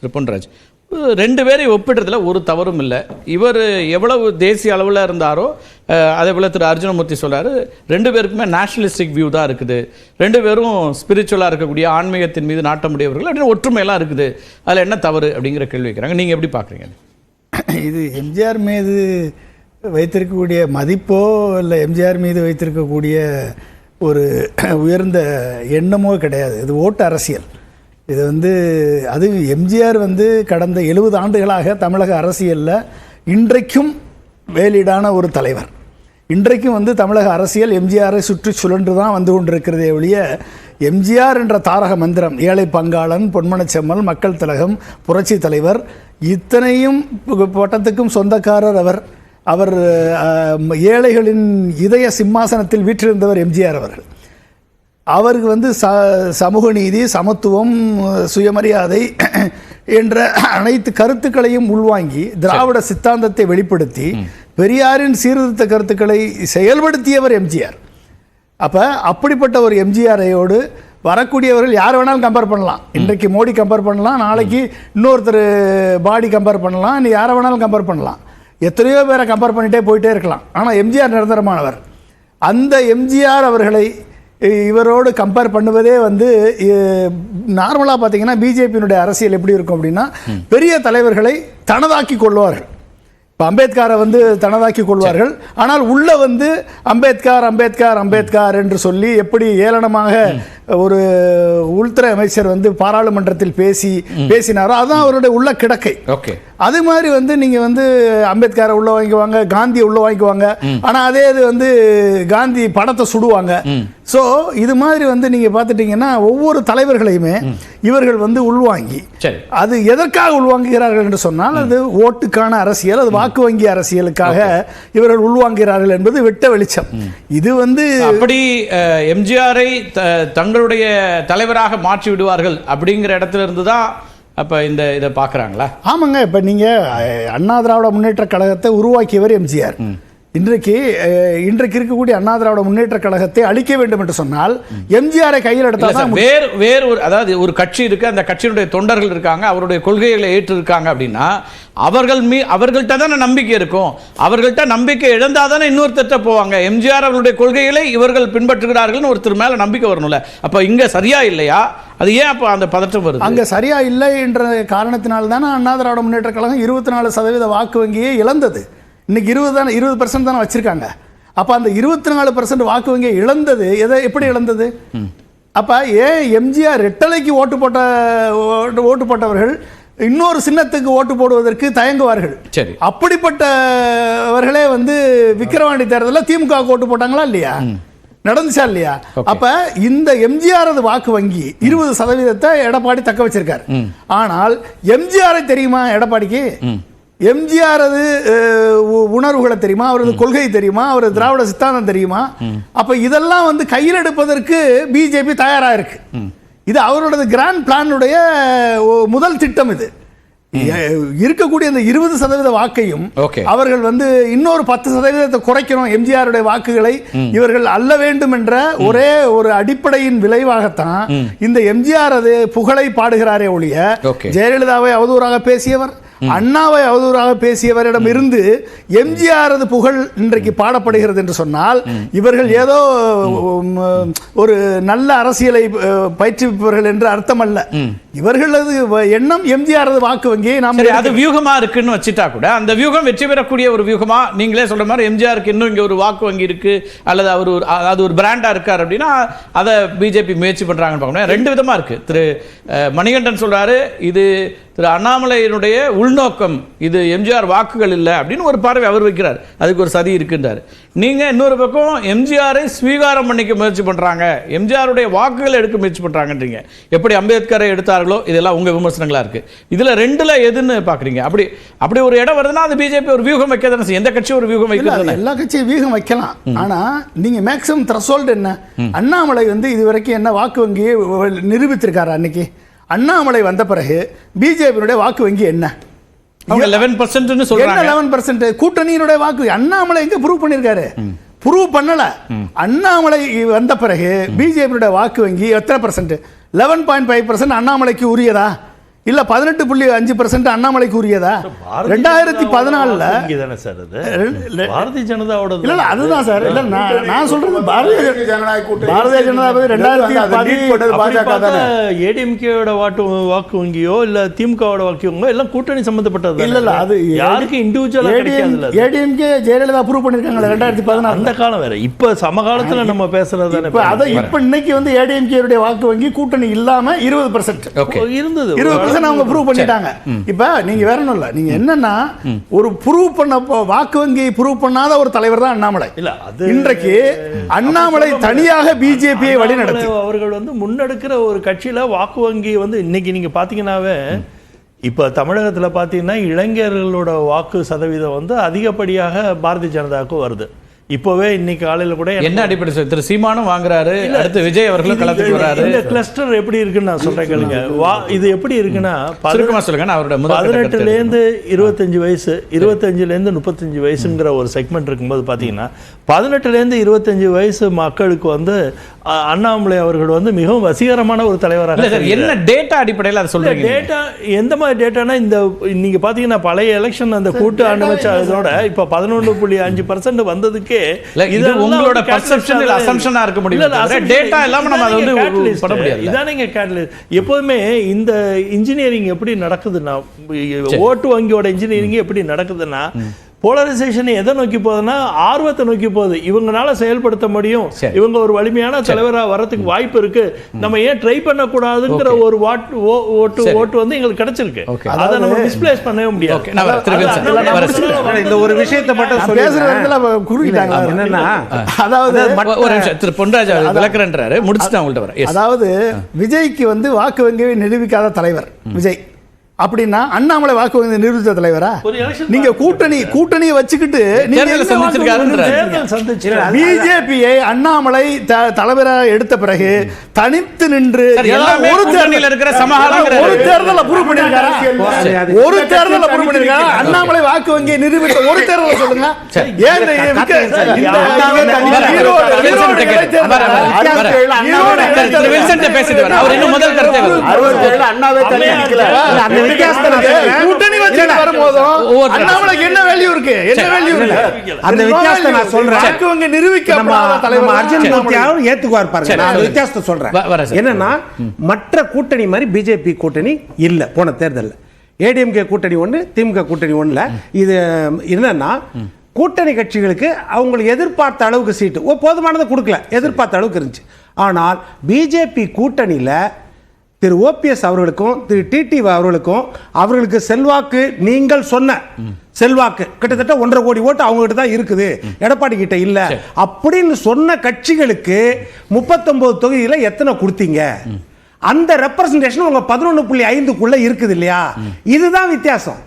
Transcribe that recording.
திரு பொன்ராஜ் ரெண்டு பேரையும் ஒப்பிடுறதுல ஒரு தவறும் இல்லை. இவர் எவ்வளவு தேசிய அளவில் இருந்தாரோ அதே போல் திரு அர்ஜுனமூர்த்தி சொல்கிறாரு ரெண்டு பேருக்குமே நேஷனலிஸ்டிக் வியூ தான் இருக்குது. ரெண்டு பேரும் ஸ்பிரிச்சுவலாக இருக்கக்கூடிய ஆன்மீகத்தின் மீது நாட்டமுடையவர்கள் அப்படின்னு ஒற்றுமையெல்லாம் இருக்குது. அதில் என்ன தவறு அப்படிங்கிற கேள்வி வைக்கிறாங்க. நீங்கள் எப்படி பார்க்குறீங்க இது எம்ஜிஆர் மீது வைத்திருக்கக்கூடிய மதிப்போ இல்லை எம்ஜிஆர் மீது வைத்திருக்கக்கூடிய ஒரு உயர்ந்த எண்ணமோ கிடையாது. இது ஓட்டு அரசியல். இது வந்து அது எம்ஜிஆர் வந்து கடந்த எழுபது ஆண்டுகளாக தமிழக அரசியலில் இன்றைக்கும் வேலிடான ஒரு தலைவர். இன்றைக்கும் வந்து தமிழக அரசியல் எம்ஜிஆரை சுற்றி சுழன்று தான் வந்து கொண்டிருக்கிறதே ஒழிய எம்ஜிஆர் என்ற தாரக மந்திரம் ஏழை பங்காளன் பொன்மனச்செம்மல் மக்கள் திலகம் புரட்சி தலைவர் இத்தனையும் பட்டத்துக்கும் சொந்தக்காரர் அவர். அவர் ஏழைகளின் இதய சிம்மாசனத்தில் வீற்றிருந்தவர் எம்ஜிஆர் அவர்கள். அவருக்கு வந்து ச சமூக நீதி சமத்துவம் சுயமரியாதை என்ற அனைத்து கருத்துக்களையும் உள்வாங்கி திராவிட சித்தாந்தத்தை வெளிப்படுத்தி பெரியாரின் சீர்திருத்த கருத்துக்களை செயல்படுத்தியவர் எம்ஜிஆர். அப்போ அப்படிப்பட்ட ஒரு எம்ஜிஆரையோடு வரக்கூடியவர்கள் யார் வேணாலும் கம்பேர் பண்ணலாம். இன்றைக்கு மோடி கம்பேர் பண்ணலாம் நாளைக்கு இன்னொருத்தர் பாடி கம்பேர் பண்ணலாம் நீ யாரை வேணாலும் கம்பேர் பண்ணலாம். எத்தனையோ பேரை கம்பேர் பண்ணிட்டே போயிட்டே இருக்கலாம். ஆனால் எம்ஜிஆர் நிரந்தரமானவர். அந்த எம்ஜிஆர் அவர்களை இவரோடு கம்பேர் பண்ணுவதே வந்து நார்மலாக பார்த்தீங்கன்னா பிஜேபியினுடைய அரசியல் எப்படி இருக்கும் அப்படின்னா பெரிய தலைவர்களை தனதாக்கி கொள்வார்கள். இப்போ அம்பேத்கரை வந்து தனதாக்கி கொள்வார்கள். ஆனால் உள்ள வந்து அம்பேத்கர் அம்பேத்கர் அம்பேத்கர் என்று சொல்லி எப்படி ஏளனமாக ஒரு உள்துறை அமைச்சர் வந்து பாராளுமன்றத்தில் பேசி பேசினாரோ? அதுதான் அவருடைய உள்ள கிடக்கை. ஓகே. அது மாதிரி வந்து நீங்க வந்து அம்பேத்கரை உள்ள வாங்கிக்குவாங்க காந்தியை உள்ள வாங்கிக்குவாங்க. ஆனா அதே இது வந்து காந்தி படத்தை சுடுவாங்க. சோ இது மாதிரி வந்து நீங்க பார்த்துட்டீங்கன்னா ஒவ்வொரு தலைவர்களையுமே இவர்கள் வந்து உள்வாங்கி அது எதற்காக உள்வாங்குகிறார்கள் என்று சொன்னால் அது ஓட்டுக்கான அரசியல் அது வாக்கு வங்கி அரசியலுக்காக இவர்கள் உள்வாங்குகிறார்கள் என்பது வெட்ட வெளிச்சம். இது வந்து அப்படி எம்ஜிஆரை த- தங்களுடைய தலைவராக மாற்றி விடுவார்கள் அப்படிங்கிற இடத்துல இருந்து தான் அப்ப இந்த இதை பார்க்கறாங்களா? ஆமாங்க இப்போ நீங்கள் அண்ணா திராவிட முன்னேற்ற கழகத்தை உருவாக்கியவர் எம்ஜிஆர். இன்றைக்கு இன்றைக்கு இருக்கக்கூடிய அண்ணா திராவிட முன்னேற்ற கழகத்தை அழிக்க வேண்டும் என்று சொன்னால் எம்ஜிஆரை கையில் எடுத்தால் தான் வேறு வேறு ஒரு அதாவது ஒரு கட்சி இருக்கு அந்த கட்சியினுடைய தொண்டர்கள் இருக்காங்க அவருடைய கொள்கைகளை ஏற்று இருக்காங்க அப்படின்னா அவர்கள் மீ அவர்கள்ட்ட தானே நம்பிக்கை இருக்கும். அவர்கள்ட்ட நம்பிக்கை இழந்தாதானே இன்னொருத்தட்ட போவாங்க. எம்ஜிஆர் அவர்களுடைய கொள்கைகளை இவர்கள் பின்பற்றுகிறார்கள்னு ஒருத்தர் மேல நம்பிக்கை வரணும்ல. அப்ப இங்க சரியா இல்லையா? அது ஏன் அப்ப அந்த பதற்றம் வருது? அங்கே சரியா இல்லை என்ற காரணத்தினால் தானே அண்ணா திராவிட முன்னேற்ற கழகம் இருபத்தி நாலு சதவீத வாக்கு வங்கியை இழந்தது. இன்னைக்கு இருபது தானே இருபது பர்சன்ட் தானே வச்சிருக்காங்க. அப்போ அந்த இருபத்தி நாலு பர்சன்ட் வாக்கு வங்கியை இழந்தது எதை எப்படி இழந்தது? அப்போ ஏன் எம்ஜிஆர் ரெட்டலைக்கு ஓட்டு போட்ட ஓட்டு- போட்டவர்கள் இன்னொரு சின்னத்துக்கு ஓட்டு போடுவதற்கு தயங்குவார்கள்? சரி. அப்படிப்பட்டவர்களே வந்து விக்கிரவாண்டி தேர்தலில் திமுக ஓட்டு போட்டாங்களா இல்லையா? நடந்துச்சா இல்லையா? அப்ப இந்த எம்ஜிஆர் வாக்கு வங்கி இருபது சதவீதத்தை எடப்பாடி தக்க வச்சிருக்காரு. ஆனால் எம்ஜிஆரை தெரியுமா எடப்பாடிக்கு? எம்ஜிஆர் அது அஹ், உ- உணர்வுகளை தெரியுமா? அவரது கொள்கை தெரியுமா? அவர் திராவிட சித்தாந்தம் தெரியுமா? அப்ப இதெல்லாம் வந்து கையில் எடுப்பதற்கு பிஜேபி தயாரா இருக்கு. இது அவரோட கிராண்ட் பிளானுடைய முதல் திட்டம் இது. இருக்கக்கூடிய இந்த இருபது சதவீத வாக்கையும். அவர்கள் வந்து இன்னொரு பத்து சதவீதத்தை குறைக்கணும் எம்ஜிஆருடைய வாக்குகளை. இவர்கள் அல்ல வேண்டும் என்ற ஒரே ஒரு அடிப்படையின் விளைவாகத்தான் இந்த எம்ஜிஆர் அது புகழை பாடுகிறாரே ஒழிய. ஜெயலலிதாவை அவதூறாக பேசியவர் அண்ணாவை அவதூறாக பேசியவரிடம் இருந்து எம்ஜிஆர் அது புகழ் இன்றைக்கு பாடப்படுகிறது என்று சொன்னால் இவர்கள் ஏதோ ஒரு நல்ல அரசியலை பயிற்றுவிப்பவர்கள் என்று அர்த்தம் அல்ல இவர்களது எண்ணம் எம்ஜிஆர் வாக்கு வங்கியை நாம் அது வியூகமா இருக்குன்னு வச்சுட்டா கூட அந்த வியூகம் வெற்றி பெறக்கூடிய ஒரு வியூகமா நீங்களே சொல்ற மாதிரி எம்ஜிஆருக்கு இன்னும் இங்க ஒரு வாக்கு வங்கி இருக்கு அல்லது அவர் ஒரு அது ஒரு பிராண்டா இருக்கார் அப்படின்னா அதை பிஜேபி முயற்சி பண்றாங்கன்னு பார்க்கணும். ரெண்டு விதமா இருக்கு. திரு மணிகண்டன் சொல்றாரு இது திரு அண்ணாமலையினுடைய உள்நோக்கம் இது எம்ஜிஆர் வாக்குகள் இல்லை அப்படின்னு ஒரு பார்வை அவர் வைக்கிறார். அதுக்கு ஒரு சதி இருக்குன்றாரு. நீங்க இன்னொரு பக்கம் எம்ஜிஆரை ஸ்வீகாரம் பண்ணிக்க முயற்சி பண்றாங்க. எம்ஜிஆருடைய வாக்குகளை எடுக்க முயற்சி பண்றாங்கன்றீங்க. எப்படி அம்பேத்கரை எடுத்தார்களோ இதெல்லாம் உங்க விமர்சனங்களா இருக்கு. இதுல ரெண்டுல எதுன்னு பாக்குறீங்க. அப்படி அப்படி ஒரு இடம் வருதுன்னா அது பிஜேபி ஒரு வியூகம் வைக்க தானே. எந்த கட்சி ஒரு வியூகம் வைக்கிறது எல்லா கட்சியும் வீகம் வைக்கலாம். ஆனா நீங்க மேக்ஸிமம் த்ரெஷோல்ட் என்ன? அண்ணாமலை வந்து இதுவரைக்கும் என்ன வாக்கு வங்கியை நிரூபித்திருக்காரு அன்னைக்கு? அண்ணாமலை வந்த பிறகு பிஜேபியினுடைய வாக்கு வங்கி என்ன? அவங்க லெவன் பர்சன்ட்னு சொல்றாங்க. லெவன் பர்சன்ட் கூட்டணியினுடைய வாக்கு. அண்ணாமலை எங்க ப்ரூவ் பண்ணிருக்காரு ப்ரூவ் பண்ணல. அண்ணாமலை வந்த பிறகு பிஜேபியுடைய வாக்கு வங்கி எத்தனை percent eleven point five percent அண்ணாமலைக்கு உரியதா? இல்ல பதினெட்டு புள்ளி அஞ்சு பர்சன்ட் அண்ணாமலைக்கு உரியதா பாரதிய ரெண்டாயிரத்தி பதினாலுல. பாரதிய ஜனதாவோட இல்ல இல்ல அதுதான் சார். இல்ல நான் நான் சொல்றது பாரதிய கூட்டணி. பாரதிய ஜனதா பத்தி ரெண்டாயிரத்தி பாஜக ஏடிஎம்கேயோட வாட்டு வாக்கு வங்கியோ இல்ல திமுகவோட வாக்கு வங்கியோ எல்லாம் கூட்டணி சம்பந்தப்பட்டது இல்ல இல்ல அது யாருக்கு இண்டிவிஜுவலா கிடைக்காதுல்ல அது. ஏடிஎம்கே ஜெயலலிதா அப்ரூவ் பண்ணிருக்காங்க ரெண்டாயிரத்தி பதினாறு அந்த காலம் வேற. இப்ப சமகாலத்துல நம்ம பேசுறது தானே? இப்ப அத இப்ப இன்னைக்கு வந்து ஏடிஎம்கே வாக்கு வங்கி கூட்டணி இல்லாம இருபது பர்சன்ட் இருந்தது. பர்சன்ட் அவங்க ப்ரூவ் பண்ணிட்டாங்க. இப்ப நீங்க வேற ஒண்ணும் இல்ல. நீங்க என்னன்னா ஒரு ப்ரூவ் பண்ண வாக்கு வங்கி ப்ரூவ் பண்ணாத ஒரு தலைவர் தான் அண்ணாமலை. இல்ல அது இன்றைக்கு அண்ணாமலை தனியாக பிஜேபியை வழி நடத்தி அண்ணாமலை அவர்கள் வந்து முன்னெடுக்கிற ஒரு கட்சியில வாக்கு வங்கி வந்து இன்னைக்கு நீங்க பாத்தீங்கன்னாவே இப்ப தமிழகத்துல பாத்தீங்கன்னா இளைஞர்களோட வாக்கு சதவீதம் வந்து அதிகப்படியாக பாரதிய ஜனதாவுக்கு வருது. இப்போவே இன்னைக்கு காலையில கூட என்ன அடிப்படை சார்? திரு சீமானும் வாங்குறாரு. அடுத்து விஜய் அவர்களும் களத்துக்கு வராரு. இந்த கிளஸ்டர் எப்படி இருக்குன்னு நான் சொல்றேன் கேளுங்க. வா இது எப்படி இருக்குன்னா பதினெட்டு சுருக்கமா சொல்லுங்க நான் அவரோட பதினெட்டுலேருந்து இருபத்தஞ்சு வயசு இருபத்தஞ்சுலேருந்து முப்பத்தஞ்சு வயசுங்கிற ஒரு செக்மெண்ட் இருக்கும்போது பார்த்தீங்கன்னா பதினெட்டுலேருந்து இருபத்தஞ்சு வயசு மக்களுக்கு வந்து அண்ணாமலை அவர்கள் வந்து மிகவும் வசீகரமான ஒரு தலைவராக இல்ல சார் என்ன டேட்டா அடிப்படையில் அதை சொல்றீங்க டேட்டா எந்த மாதிரி டேட்டானா இந்த நீங்க பாத்தீங்கன்னா பழைய எலெக்ஷன் அந்த கூட்டு அனுமதிச்ச அதோட இப்ப பதினொன்று புள்ளி அஞ்சு பர்சன்ட் வந்ததுக்கே இது உங்களோட perception இல்ல ஆ இருக்க முடியுமே data இல்லாம நம்ம அதை வந்து. பண்ண முடியாதுல்ல. இதானேங்க catalyst. எப்போதுமே இந்த இன்ஜினியரிங் எப்படி நடக்குதுன்னா ஓட்டு வங்கியோட இன்ஜினியரிங் எப்படி நடக்குதுன்னா போலரைசேஷன் எதை நோக்கி போகுதுன்னா ஆர்வத்தை நோக்கி போகுது. இவங்கனால செயல்படுத்த முடியும். இவங்க ஒரு வலிமையான தலைவரா வரதுக்கு வாய்ப்பு இருக்கு. நம்ம ஏன் ட்ரை பண்ண கூடாதுங்கிற ஒரு வாட் ஓட்டு. ஓட்டு வந்து எங்களுக்கு கிடைச்சிருக்கு. அதை நம்ம மிஸ்பிளேஸ் பண்ணவே முடியாது. இந்த ஒரு விஷயத்தை மட்டும் நான் சொல்லி பேசுற இடத்துல குறுக்கிட்டாங்க. என்னன்னா அதாவது ஒரு நிமிஷம். திரு பொன்ராஜ் அவர் விளக்குறேன்றாரு. முடிச்சுட்டு நான் உங்கள்ட்ட வரேன். அதாவது விஜய்க்கு வந்து வாக்கு வங்கியை நிரூபிக்காத தலைவர். விஜய். அப்படின்னா அண்ணாமலை வாக்கு வங்கி நிரூபித்த தலைவரா நீங்க கூட்டணி கூட்டணியை வச்சுக்கிட்டு பிஜேபியை அண்ணாமலை தலைவராக எடுத்த பிறகு தனித்து நின்று ஒரு கூட்டணியில தேர்தல் இருக்கிற. ஒரு தேர்தல் அப்ரூவ் பண்ணிருக்காரா ஒரு தேர்தல் அப்ரூவ் பண்ணிருக்காரா அண்ணாமலை வாக்கு வங்கியை நிரூபித்த ஒரு தேர்தல் சொல்லுங்க ஏன் அண்ணாவே கூட்டணி வச்சு வரும்போதும் அண்ணாமலைக்கு என்ன வேல்யூ இருக்கு? என்ன வேல்யூ இருக்கு. அந்த வித்தியாசத்தை நான் சொல்றேன். நம்ம அர்ஜுன் மூர்த்தியாவும் ஏத்துக்குவார் பாருங்க. நான் அந்த. வித்தியாசத்தை சொல்றேன். என்னன்னா மற்ற கூட்டணி மாதிரி பிஜேபி கூட்டணி இல்ல போன தேர்தல்ல. ஏடிஎம்கே கூட்டணி ஒண்ணு திமுக கூட்டணி ஒண்ணுல. இது என்னன்னா கூட்டணி கட்சிகளுக்கு அவங்களுக்கு எதிர்பார்த்த அளவுக்கு சீட்டு. போதுமானதை கொடுக்கல. எதிர்பார்த்த அளவுக்கு இருந்துச்சு. ஆனால் பிஜேபி கூட்டணியில திரு ஓபிஎஸ் அவர்களுக்கும் திரு டிடி அவர்களுக்கும் அவர்களுக்கு செல்வாக்கு நீங்கள் சொன்ன செல்வாக்கு. கிட்டத்தட்ட ஒன்றரை கோடி ஓட்டு அவங்க கிட்ட தான் இருக்குது. எடப்பாடி கிட்ட இல்ல. அப்படின்னு சொன்ன கட்சிகளுக்கு முப்பத்தொன்பது தொகுதியில எத்தனை கொடுத்தீங்க? அந்த ரெப்ரசன்டேஷன் உங்க பதினொன்று புள்ளி ஐந்துக்குள்ள இருக்குது இல்லையா? இதுதான் வித்தியாசம்.